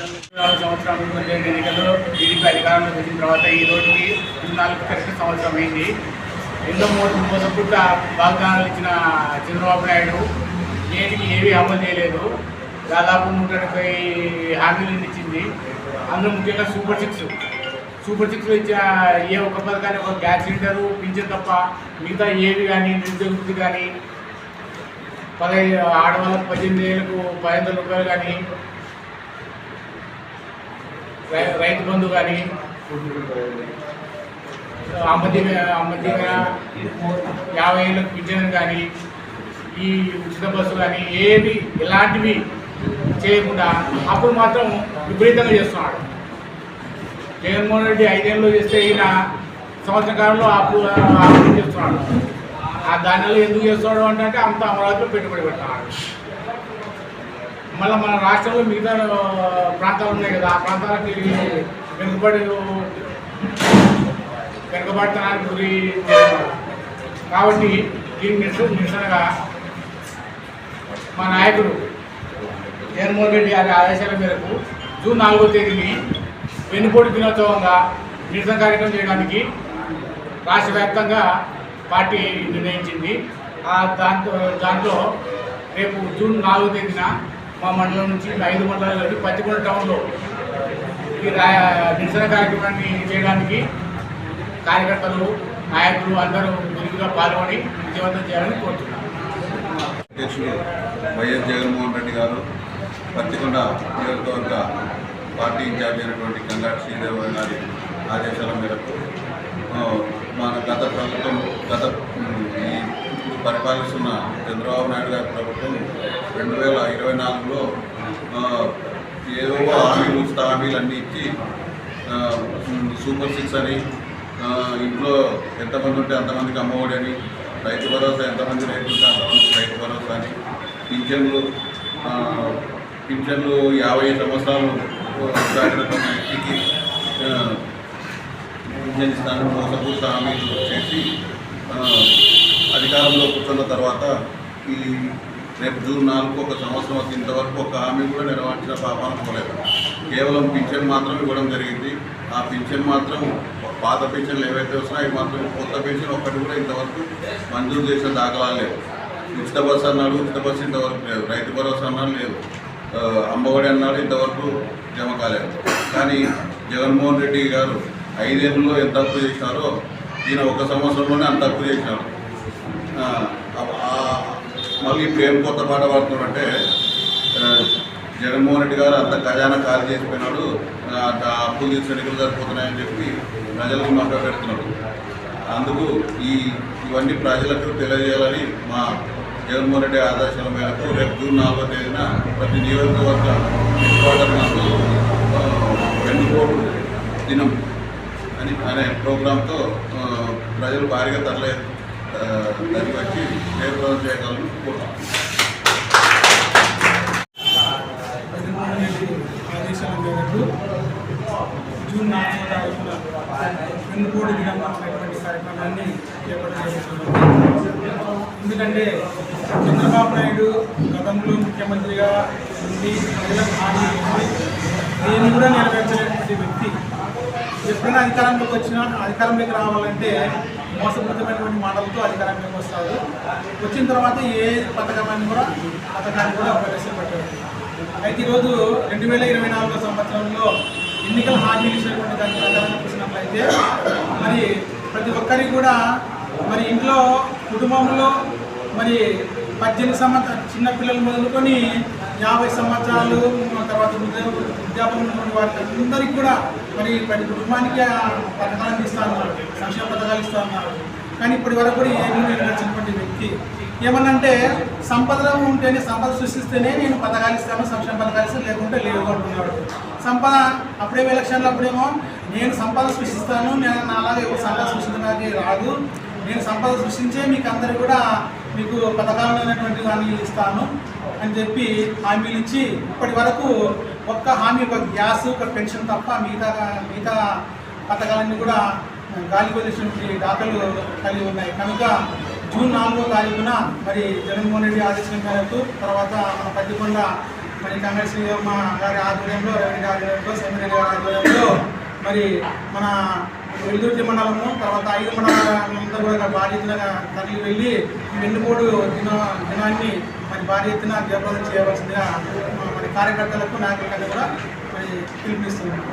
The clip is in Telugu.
సంవత్సరాలు ఎన్నికల్లో టీడీపీ అధికారంలో వచ్చిన తర్వాత ఈ రోజుకి నాలుగు కరెక్ట్ సంవత్సరం అయింది ఎన్నో మోసపూట వాగ్దానాలు ఇచ్చిన చంద్రబాబు నాయుడు నేటికి ఏమీ అమలు చేయలేదు దాదాపు నూట డెబ్బై హామీలు ఇచ్చింది అందులో ముఖ్యంగా సూపర్ సిక్స్ సూపర్ సిక్స్లో ఇచ్చిన ఏ ఒక్క పథకాన్ని ఒక గ్యాస్ సిలిండర్ పింఛన్ తప్ప మిగతా ఏవి కానీ నిరుద్యోగస్తులు కానీ పదహైదు ఆడవాళ్ళకు పద్దెనిమిది వేలకు పది రూపాయలు కానీ రైతు బంధు కానీ అమ్మదీవ అమ్మదీవ యాభై ఏళ్ళకు పింఛన్ కానీ ఈ ఉచిత బస్సు కానీ ఏవి ఇలాంటివి చేయకుండా అప్పుడు మాత్రం విపరీతంగా చేస్తున్నాడు. జగన్మోహన్ రెడ్డి ఐదేళ్ళు చేస్తే ఈయన సంవత్సర కాలంలో అప్పు అభివృద్ధి చేస్తున్నాడు. ఆ దానిలో ఎందుకు చేస్తున్నాడు అంటే అంత అమరావతిలో పెట్టుబడి పెట్టాడు మళ్ళీ మన రాష్ట్రంలో మిగతా ప్రాంతాలు ఉన్నాయి కదా ఆ ప్రాంతాలకి వెనుకబడి వెనుకబడతనానికి గురి కాబట్టి దీని నిరసన నిరసనగా మా నాయకుడు జగన్మోహన్ రెడ్డి గారి ఆదేశాల మేరకు జూన్ నాలుగో తేదీని వెన్నుపోటు దినోత్సవంగా నిరసన కార్యక్రమం చేయడానికి రాష్ట్ర వ్యాప్తంగా పార్టీ నిర్ణయించింది. ఆ దాంతో దాంట్లో రేపు జూన్ నాలుగో తేదీన మా మండలం నుంచి ఐదు మండలాలు కలిపి పత్తికొండ టౌన్లో ఈ నిరసన కార్యక్రమాన్ని చేయడానికి కార్యకర్తలు నాయకులు అందరూ ముందుగా పాల్గొని విజయవంతం చేయాలని కోరుతున్నాను అధ్యక్షుడు వైఎస్ జగన్మోహన్ రెడ్డి గారు పత్తికొండ నియోజకవర్గ పార్టీ ఇన్ఛార్జ్ అయినటువంటి కంగాటి శ్రీదేవ గారి ఆదేశాల మేరకు మన గత ప్రభుత్వం గత పరిపాలిస్తున్న చంద్రబాబు నాయుడు గారి ప్రభుత్వం రెండు వేల ఇరవై నాలుగులో ఏవో హామీలు హామీలు అన్నీ ఇచ్చి సూపర్ సిక్స్ అని ఇంట్లో ఎంతమంది ఉంటే అంతమందికి అమ్మఒడి అని రైతు భరోసా ఎంతమంది రైతులు ఉంటే అంతమందికి రైతు భరోసా అని పింఛన్లు పింఛన్లు యాభై సంవత్సరాలు దాటిన వ్యక్తికి పింఛన్ ఇస్తాను మోసపూరిత హామీలు చేసి అధికారంలో కూర్చున్న తర్వాత ఈ రేపు జూన్ నాలుగు ఒక సంవత్సరం వచ్చి ఇంతవరకు ఒక హామీ కూడా నెరవేర్చిన పాపాన పోలేదు. కేవలం పింఛన్ మాత్రం ఇవ్వడం జరిగింది. ఆ పింఛన్ మాత్రం పాత పింఛన్లు ఏవైతే వస్తున్నాయో అవి మాత్రం కొత్త పింఛన్ ఒక్కటి కూడా ఇంతవరకు మంజూరు చేసిన దాఖలాలు లేవు. ఉచిత బస్సు అన్నాడు ఉచిత బస్సు ఇంతవరకు లేదు. రైతు భరోసా అన్నాడు లేదు. అమ్మఒడి అన్నాడు ఇంతవరకు జమ కాలేదు. కానీ జగన్మోహన్ రెడ్డి గారు ఐదేళ్ళలో ఎంత తప్పు చేసినారో ఈయన ఒక సంవత్సరంలోనే అంత తప్పు చేసినారు. మళ్ళీ ఇప్పుడు ఏం కొత్త పాట పాడుతున్నారంటే జగన్మోహన్ రెడ్డి గారు అంత ఖజానా ఖాళీ చేసిపోయినాడు అప్పులు తీసిన ఎన్నికలు సరిపోతున్నాయని చెప్పి ప్రజలకు మభ్య పెడుతున్నాడు అందుకు ఈ ఇవన్నీ ప్రజలకు తెలియజేయాలని మా జగన్మోహన్ రెడ్డి ఆదేశాల మేరకు రేపు జూన్ నాలుగో తేదీన ప్రతి నియోజకవర్గ హెడ్క్వార్టర్ నాకు వెన్నుకోడు దినం అని అనే ప్రోగ్రాంతో ప్రజలు భారీగా తరలి దాన్ని దానికి వచ్చి జయప్రదం చేయగలను కోరుతాం ఆదేశాల మేరకు జూన్ నాలుగో తారీఖున వెన్నుపోటు దినం అనేటువంటి కార్యక్రమాన్ని చేపట్టడం ఎందుకంటే చంద్రబాబు నాయుడు గతంలో ముఖ్యమంత్రిగా ఉండి ప్రజలకు హామీ చేసి నేను కూడా నెరవేర్చలేటువంటి వ్యక్తి. ఎప్పుడైనా అధికారంలోకి వచ్చినా అధికారంలోకి రావాలంటే మోసపూరితమైనటువంటి మాటలతో అధికారంలోకి వస్తారు వచ్చిన తర్వాత ఏ పథకాన్ని కూడా పథకాన్ని కూడా ప్రవేశపెట్టారు అయితే ఈరోజు రెండు వేల ఇరవై నాలుగో సంవత్సరంలో ఎన్నికల హామీలు ఇచ్చినటువంటి దాని ప్రకారం చూసినట్లయితే మరి ప్రతి ఒక్కరికి కూడా మరి ఇంట్లో కుటుంబంలో మరి పద్దెనిమిది సంవత్సరాలు చిన్నపిల్లలు మొదలుకొని యాభై సంవత్సరాలు తర్వాత ఉద్యోగ ఉన్నటువంటి వారికి అందరికీ కూడా మరి ప్రతి కుటుంబానికి పథకాలను ఇస్తా ఉన్నారు సంక్షేమ పథకాలు ఇస్తా ఉన్నారు. కానీ ఇప్పటి వరకు కూడా ఏమీ నెరవేర్చినటువంటి వ్యక్తి. ఏమన్నంటే సంపద ఉంటేనే సంపద సృష్టిస్తేనే నేను పథకాలు ఇస్తాను సంక్షేమ పథకాలు ఇస్తాను లేకుంటే లేవు అంటున్నాడు. సంపద అప్పుడే ఎలక్షన్లు అప్పుడేమో నేను సంపద సృష్టిస్తాను నేను అలాగే సంపద సృష్టించడానికి రాదు. నేను సంపద సృష్టించే మీకు అందరు కూడా మీకు పథకాలైనటువంటి హామీలు ఇస్తాను అని చెప్పి హామీలు ఇచ్చి ఇప్పటి వరకు ఒక్క హామీ ఒక గ్యాస్ ఒక పెన్షన్ తప్ప మిగతా మిగతా పథకాలన్నీ కూడా గాలి కొలిసినటువంటి దాఖలు కలిగి ఉన్నాయి. కనుక జూన్ నాలుగో తారీఖున మరి జగన్మోహన్ రెడ్డి ఆదేశం మేరకు తర్వాత మన పద్దికొండ మరి కాంగ్రెస్ గారి ఆధ్వర్యంలో రెడ్డి గారి ఆధ్వర్యంలో సెమిరెడ్డి గారి ఆధ్వర్యంలో మరి మన వెల్దుర్తి మండలము తర్వాత ఐదు మండలాలంతా కూడా భారీ తనకి వెళ్ళి ఈ వెన్నుపోటు దిన దినాన్ని మరి భారీ ఎత్తున జయప్రదం చేయవలసిందిగా మరి కార్యకర్తలకు నాయకులకు కూడా మరి పిలుపునిస్తున్నాం